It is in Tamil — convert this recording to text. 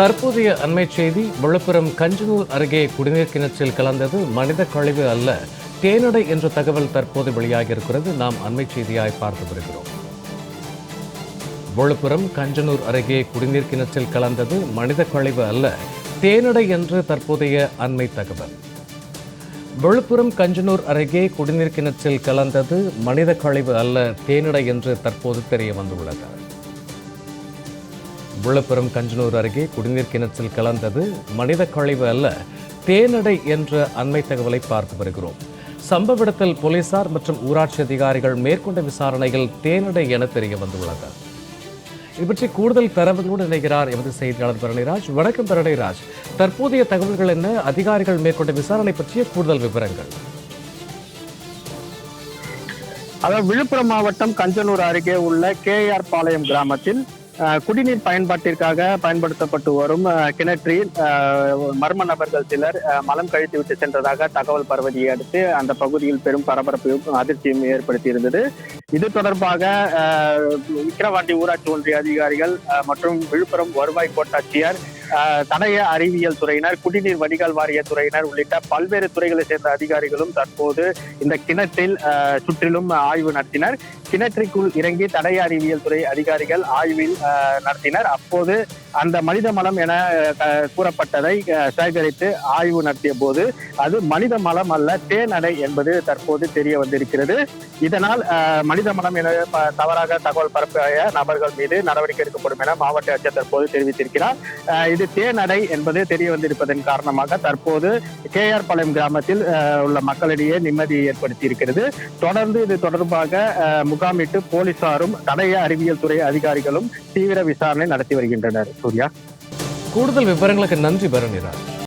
தற்போதைய அண்மை செய்தி விழுப்புரம் கஞ்சனூர் அருகே குடிநீர் கிணற்றில் கலந்தது மனித கழிவு அல்ல தேனடை என்ற தகவல் தற்போது வெளியாகியிருக்கிறது. நாம் அண்மை செய்தியாய் பார்த்து வருகிறோம். விழுப்புரம் கஞ்சனூர் அருகே குடிநீர் கிணற்றில் கலந்தது மனித கழிவு அல்ல தேனடை என்று தற்போதைய அண்மை தகவல். விழுப்புரம் கஞ்சனூர் அருகே குடிநீர் கிணற்றில் கலந்தது மனித கழிவு அல்ல தேனடை என்று தற்போது தெரிய வந்துள்ளது. விழுப்புரம் கஞ்சனூர் அருகே குடிநீர் கிணற்றில் கலந்தது மனித கழிவு அல்ல தேனடை என்ற அண்மை தகவலை பார்த்து வருகிறோம். சம்பவ இடத்தில் போலீசார் மற்றும் ஊராட்சி அதிகாரிகள் மேற்கொண்ட விசாரணையில் தேனடை என தெரிய வந்துள்ளது. இது பற்றி கூடுதல் தரவுகளோடு இணைகிறார் எமது செய்தியாளர் பரணிராஜ். வணக்கம் பரணிராஜ். தற்போதைய தகவல்கள் என்ன? அதிகாரிகள் மேற்கொண்ட விசாரணை பற்றிய கூடுதல் விவரங்கள். அதாவது விழுப்புரம் மாவட்டம் கஞ்சனூர் அருகே உள்ள கேஆர் பாளையம் கிராமத்தில் குடிநீர் பயன்பாட்டிற்காக பயன்படுத்தப்பட்டு வரும் கிணற்றில் அஹ், மர்ம நபர்கள் சிலர் அஹ், மலம் கழித்து விட்டு சென்றதாக தகவல் பரவதியை அடுத்து அந்த பகுதியில் பெரும் பரபரப்பையும் அதிர்ச்சியும் ஏற்படுத்தியிருந்தது. இது தொடர்பாக அஹ், விக்கிரவாண்டி ஊராட்சி ஒன்றிய அதிகாரிகள் மற்றும் விழுப்புரம் வருவாய் கோட்டாட்சியர் அஹ், தடய அறிவியல் துறையினர் குடிநீர் வடிகால் வாரிய துறையினர் உள்ளிட்ட பல்வேறு துறைகளை சேர்ந்த அதிகாரிகளும் தற்போது இந்த கிணற்றில் அஹ், சுற்றிலும் ஆய்வு நடத்தினர். கிணற்றிற்குள் இறங்கி தடய அறிவியல் துறை அதிகாரிகள் ஆய்வில் அஹ், நடத்தினர். அப்போது அந்த மனித மலம் என கூறப்பட்டதை சேகரித்து ஆய்வு நடத்திய போது அது மனித மலம் அல்ல தேனடை என்பது தற்போது தெரிய வந்திருக்கிறது. இதனால் அஹ், மனித மலம் என தவறாக தகவல் பரப்பிய நபர்கள் மீது நடவடிக்கை எடுக்கப்படும் என மாவட்ட ஆட்சியர் தற்போது தெரிவித்திருக்கிறார். இது தேனடை என்பது தெரிய வந்திருப்பதன் காரணமாக தற்போது கேஆர் பாளையம் கிராமத்தில் அஹ், உள்ள மக்களிடையே நிம்மதியை ஏற்படுத்தி இருக்கிறது தொடர்ந்து இது தொடர்பாக அஹ், முகாமிட்டு போலீசாரும் தடய அறிவியல் துறை அதிகாரிகளும் தீவிர விசாரணை நடத்தி வருகின்றனர். சூர்யா. கூடுதல் விவரங்களுக்கு நன்றி பரணிராஜ்